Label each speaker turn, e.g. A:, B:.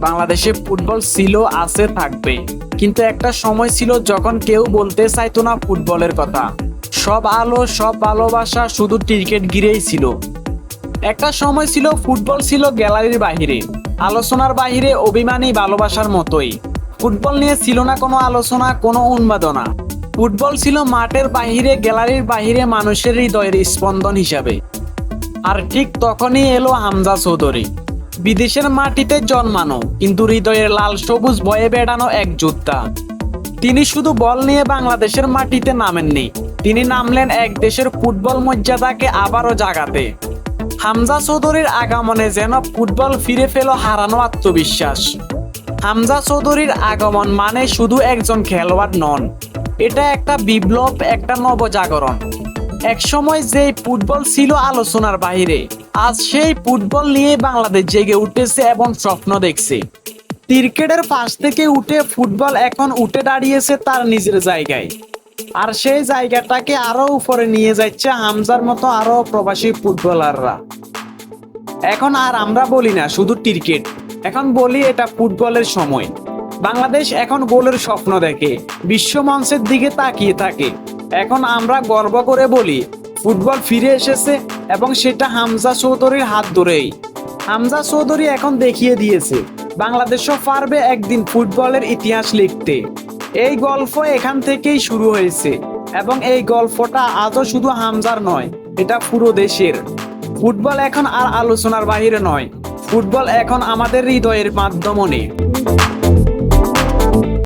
A: বাংলাদেশে ফুটবল ছিল, আছে, থাকবে। কিন্তু একটা সময় ছিল যখন কেউ বলতে চাইতো না ফুটবলের কথা। সব আলো, সব ভালোবাসা শুধু ক্রিকেট ঘিরেই ছিল। একটা সময় ছিল, ফুটবল ছিল গ্যালারির বাহিরে, আলোচনার বাহিরে, অভিমানী ভালোবাসার মতোই। ফুটবল নিয়ে ছিল না কোনো আলোচনা, কোনো উন্মাদনা। ফুটবল ছিল মাঠের বাহিরে, গ্যালারির বাহিরে মানুষের হৃদয়ের স্পন্দন হিসাবে। আর ঠিক তখনই এলো হামজা চৌধুরী। বিদেশের মাটিতে জন্মানো, কিন্তু হৃদয়ের লাল সবুজ বয়ে বেড়ানো এক যোদ্ধা। তিনি শুধু বল নিয়ে বাংলাদেশের মাটিতে নামেননি, তিনি নামলেন এক দেশের ফুটবল মর্যাদাকে আবারও জাগাতে। হামজা চৌধুরীর আগমনে যেন ফুটবল ফিরে পেল হারানো আত্মবিশ্বাস। হামজা চৌধুরীর আগমন মানে শুধু একজন খেলোয়াড় নন, এটা একটা বিপ্লব, একটা নবজাগরণ। একসময় যে ফুটবল ছিল আলোচনার বাইরে আজ সেই ফুটবল নিয়ে বাংলাদেশ জেগে উঠেছে এবং স্বপ্ন দেখছে। ক্রিকেটের পাশ থেকে উঠে ফুটবল এখন উঠে দাঁড়িয়েছে তার নিজের জায়গায়। আর সেই জায়গাটাকে আরও উপরে নিয়ে যাচ্ছে হামজার মতো আরও প্রবাসী ফুটবলাররা। এখন আর আমরা বলি না, শুধু ক্রিকেট। এখন বলি এটা ফুটবলের সময়। বাংলাদেশ এখন গোলের স্বপ্ন দেখে, বিশ্ব মঞ্চের দিকে তাকিয়ে থাকে। এখন আমরা গর্ব করে বলি, ফুটবল ফিরে এসেছে এবং সেটা হামজা চৌধুরীর হাত ধরেই। হামজা চৌধুরী এখন দেখিয়ে দিয়েছে, বাংলাদেশও পারবে একদিন ফুটবলের ইতিহাস লিখতে। এই গল্প এখান থেকেই শুরু হয়েছে এবং এই গল্পটা আজও শুধু হামজার নয়, এটা পুরো দেশের। ফুটবল এখন আর আলোচনার বাইরে নয়, ফুটবল এখন আমাদের হৃদয়ের মাধ্যমে